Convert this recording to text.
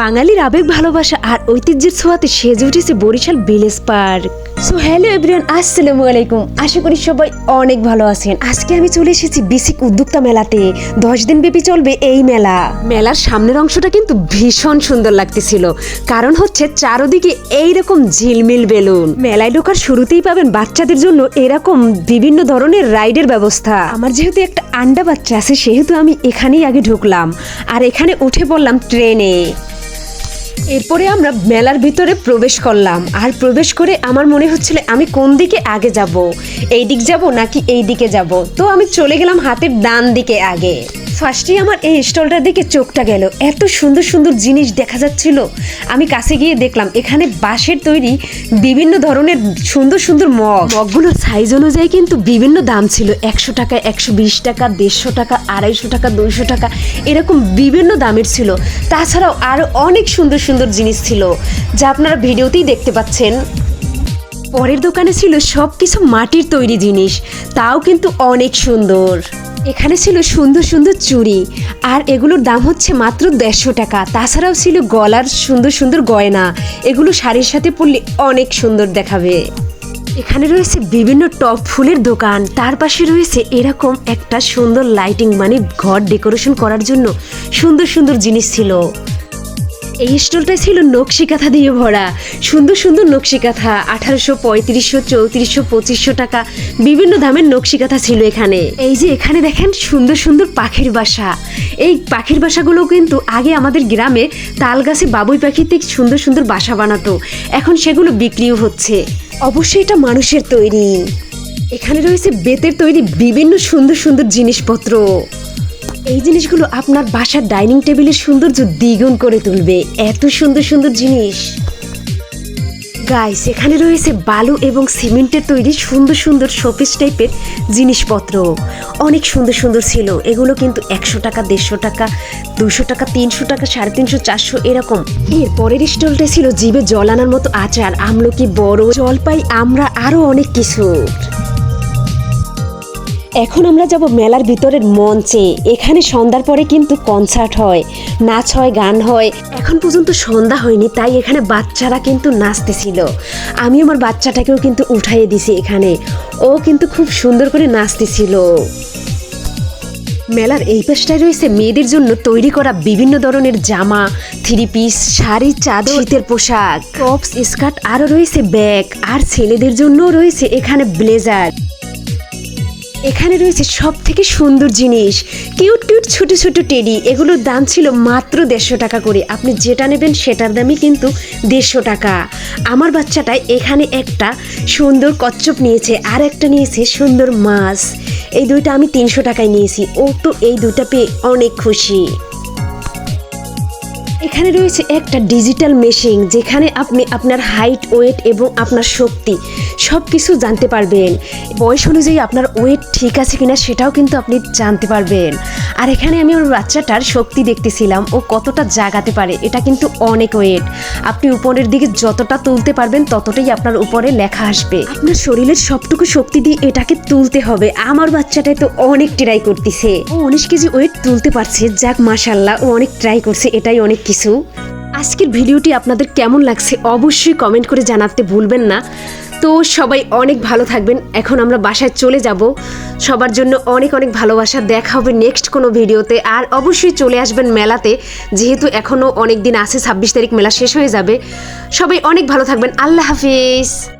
বাঙালির আবেগ ভালোবাসা আর ঐতিহ্যের ছোঁয়াতে সেজে উঠেছে Barishal village park. So hello everyone আসসালামু আলাইকুম। আশা করি সবাই অনেক ভালো আছেন। আজকে আমি চলে এসেছি বেসিক উদ্যোক্তা মেলাতে। দশ দিন ব্যাপী চলবে এই মেলা। মেলার সামনের অংশটা কিন্তু ভীষণ সুন্দর লাগতেছিল। কারণ হচ্ছে চারদিকে এইরকম ঝিলমিল বেলুন। মেলায় ঢোকার শুরুতেই পাবেন বাচ্চাদের জন্য এরকম বিভিন্ন ধরনের রাইডের ব্যবস্থা। আমার যেহেতু একটা আন্ডা বাচ্চা আছে সেহেতু আমি এখানেই আগে ঢুকলাম। আর এখানে উঠে পড়লাম ট্রেনে। এরপরে আমরা মেলার ভিতরে প্রবেশ করলাম। আর প্রবেশ করে আমার মনে হচ্ছিল, আমি কোন দিকে আগে যাব? এই দিক যাব নাকি এই দিকে যাব? তো আমি চলে গেলাম হাতের ডান দিকে আগে। ফার্স্টেই আমার এই স্টলটার দিকে চোখটা গেল। এত সুন্দর সুন্দর জিনিস দেখা যাচ্ছিল। আমি কাছে গিয়ে দেখলাম, এখানে বাঁশের তৈরি বিভিন্ন ধরনের সুন্দর সুন্দর মগ। মগগুলোর সাইজ অনুযায়ী কিন্তু বিভিন্ন দাম ছিল। একশো টাকা, একশো বিশ টাকা, দেড়শো টাকা, আড়াইশো টাকা, দুইশো টাকা, এরকম বিভিন্ন দামের ছিল। তাছাড়াও আরও অনেক সুন্দর সুন্দর জিনিস ছিল, যা আপনারা ভিডিওতেই দেখতে পাচ্ছেন। পরের দোকানে ছিল সব কিছু মাটির তৈরি জিনিস, তাও কিন্তু অনেক সুন্দর। এখানে ছিল সুন্দর সুন্দর চুড়ি, আর এগুলোর দাম হচ্ছে মাত্র দেড়শো টাকা। তাছাড়াও ছিল গলার সুন্দর সুন্দর গয়না, এগুলো শাড়ির সাথে পরলে অনেক সুন্দর দেখাবে। এখানে রয়েছে বিভিন্ন টপ ফুলের দোকান, তার পাশে রয়েছে এরকম একটা সুন্দর লাইটিং মানে ঘর ডেকোরেশন করার জন্য সুন্দর সুন্দর জিনিস ছিল। এই স্টলটা ছিল নকশি কাঁথা দিয়ে ভরা। সুন্দর সুন্দর নকশি কাঁথা আঠারোশো পঁয়ত্রিশশো, চৌত্রিশশো, পঁচিশশো টাকা, বিভিন্ন দামের নকশি কাঁথা ছিল এখানে। এই যে এখানে দেখেন সুন্দর সুন্দর পাখির বাসা। এই পাখির বাসাগুলো কিন্তু আগে আমাদের গ্রামে তাল গাছে বাবুই পাখিতে সুন্দর সুন্দর বাসা বানাতো। এখন সেগুলো বিক্রিও হচ্ছে। অবশ্যই এটা মানুষের তৈরি। এখানে রয়েছে বেতের তৈরি বিভিন্ন সুন্দর সুন্দর জিনিসপত্র। এই জিনিসগুলো আপনার বাসার ডাইনিং টেবিলের সৌন্দর্য দ্বিগুণ করে তুলবে। এত সুন্দর সুন্দর জিনিস। গাইস এখানে রয়েছে বালু এবং সিমেন্টের তৈরি সুন্দর সুন্দর শোপিস টাইপের জিনিসপত্র। অনেক সুন্দর সুন্দর ছিল। এগুলো কিন্তু একশো টাকা, দেড়শো টাকা দুশো টাকা, তিনশো টাকা, সাড়ে তিনশো, চারশো এরকম। এর পরের স্টলটা ছিল জিভে জল আনার মতো আচার, আমলকি, বড় জলপাই, আমরা আরও অনেক কিছু। এখন আমরা যাব মেলার ভিতরের মঞ্চে। এখানে সন্ধ্যার পরে কিন্তু কনসার্ট হয়, নাচ হয়, গান হয়। এখন পর্যন্ত সন্ধ্যা হয়নি, তাই এখানে বাচ্চারা কিন্তু নাচতেছিল। আমি আমার বাচ্চাটাকেও কিন্তু উঠাইয়ে দিছি এখানে। ও কিন্তু খুব সুন্দর করে নাচতেছিল। মেলার এই পাশটায় রয়েছে মেয়েদের জন্য তৈরি করা বিভিন্ন ধরনের জামা, থ্রি পিস, শাড়ি, চাদর, শীতের পোশাক। টপস, স্কার্ট, আরও রয়েছে ব্যাগ। আর ছেলেদের জন্যও রয়েছে এখানে ব্লেজার। এখানে রয়েছে সব থেকে সুন্দর জিনিস। কিউট কিউট, ছোট ছোট টেডি। এগুলোর দাম ছিল মাত্র দেড়শো টাকা করে। আপনি যেটা নেবেন সেটার দামই কিন্তু দেড়শো টাকা। আমার বাচ্চাটাই এখানে একটা সুন্দর কচ্ছপ নিয়েছে, আর একটা নিয়েছে সুন্দর মাছ। এই দুইটা আমি তিনশো টাকায় নিয়েছি। ও তো এই দুটা পেয়ে অনেক খুশি। এখানে রয়েছে একটা ডিজিটাল মেশিন, যেখানে আপনি আপনার হাইট, ওয়েট এবং আপনার শক্তি সব কিছু জানতে পারবেন। বয়স অনুযায়ী আপনার ওয়েট ঠিক আছে কিনা সেটাও কিন্তু আপনি জানতে পারবেন। আর এখানে আমি আমার বাচ্চাটার শক্তি দেখতেছিলাম, ও কতটা জাগাতে পারে, এটা কিন্তু অনেক ওয়েট আপনি উপরের দিকে যতটা তুলতে পারবেন, ততটাই আপনার উপরে লেখা আসবে। আপনার শরীরের সবটুকু শক্তি দিয়ে এটাকে তুলতে হবে। আমার বাচ্চাটাই তো অনেক ট্রাই করতেছে। ও উনিশ কেজি ওয়েট তুলতে পারছে, যাক মাসাল্লাহ ও অনেক ট্রাই করছে, এটাই অনেক কিছু। আজকের ভিডিওটি আপনাদের কেমন লাগছে অবশ্যই কমেন্ট করে জানাতে ভুলবেন না। তো সবাই অনেক ভালো থাকবেন। এখন আমরা বাসায় চলে যাব। সবার জন্য অনেক অনেক ভালোবাসা। দেখা হবে নেক্সট কোনো ভিডিওতে। আর অবশ্যই চলে আসবেন মেলাতে। যেহেতু এখনও অনেক দিন আছে, ছাব্বিশ তারিখ মেলা শেষ হয়ে যাবে। সবাই অনেক ভালো থাকবেন। আল্লাহ হাফিজ।